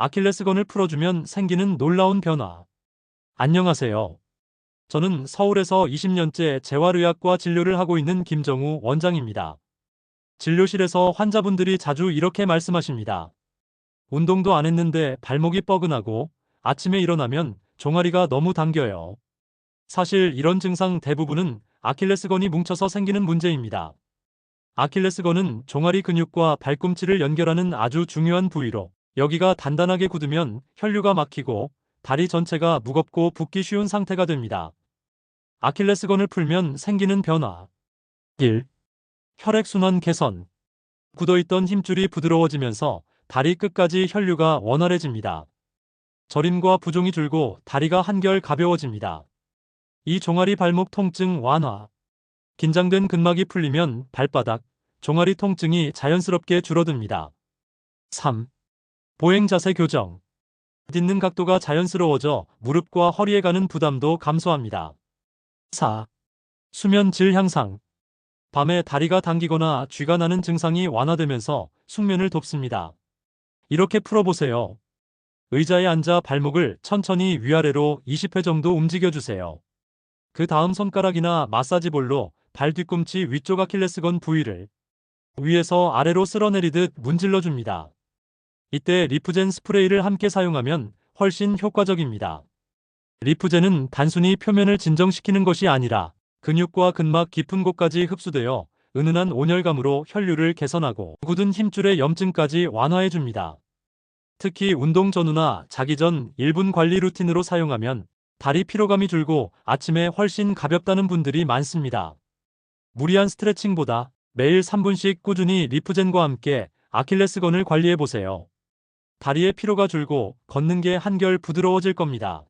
아킬레스건을 풀어주면 생기는 놀라운 변화. 안녕하세요. 저는 서울에서 20년째 재활의학과 진료를 하고 있는 김정우 원장입니다. 진료실에서 환자분들이 자주 이렇게 말씀하십니다. 운동도 안 했는데 발목이 뻐근하고 아침에 일어나면 종아리가 너무 당겨요. 사실 이런 증상 대부분은 아킬레스건이 뭉쳐서 생기는 문제입니다. 아킬레스건은 종아리 근육과 발꿈치를 연결하는 아주 중요한 부위로 여기가 단단하게 굳으면 혈류가 막히고 다리 전체가 무겁고 붓기 쉬운 상태가 됩니다. 아킬레스건을 풀면 생기는 변화. 1. 혈액순환 개선. 굳어있던 힘줄이 부드러워지면서 다리 끝까지 혈류가 원활해집니다. 저림과 부종이 줄고 다리가 한결 가벼워집니다. 이 종아리 발목 통증 완화. 긴장된 근막이 풀리면 발바닥, 종아리 통증이 자연스럽게 줄어듭니다. 3. 보행 자세 교정. 딛는 각도가 자연스러워져 무릎과 허리에 가는 부담도 감소합니다. 4. 수면 질 향상. 밤에 다리가 당기거나 쥐가 나는 증상이 완화되면서 숙면을 돕습니다. 이렇게 풀어보세요. 의자에 앉아 발목을 천천히 위아래로 20회 정도 움직여주세요. 그 다음 손가락이나 마사지볼로 발 뒤꿈치 위쪽 아킬레스건 부위를 위에서 아래로 쓸어내리듯 문질러줍니다. 이때 리프젠 스프레이를 함께 사용하면 훨씬 효과적입니다. 리프젠은 단순히 표면을 진정시키는 것이 아니라 근육과 근막 깊은 곳까지 흡수되어 은은한 온열감으로 혈류를 개선하고 굳은 힘줄의 염증까지 완화해줍니다. 특히 운동 전후나 자기 전 1분 관리 루틴으로 사용하면 다리 피로감이 줄고 아침에 훨씬 가볍다는 분들이 많습니다. 무리한 스트레칭보다 매일 3분씩 꾸준히 리프젠과 함께 아킬레스건을 관리해 보세요. 다리의 피로가 줄고 걷는 게 한결 부드러워질 겁니다.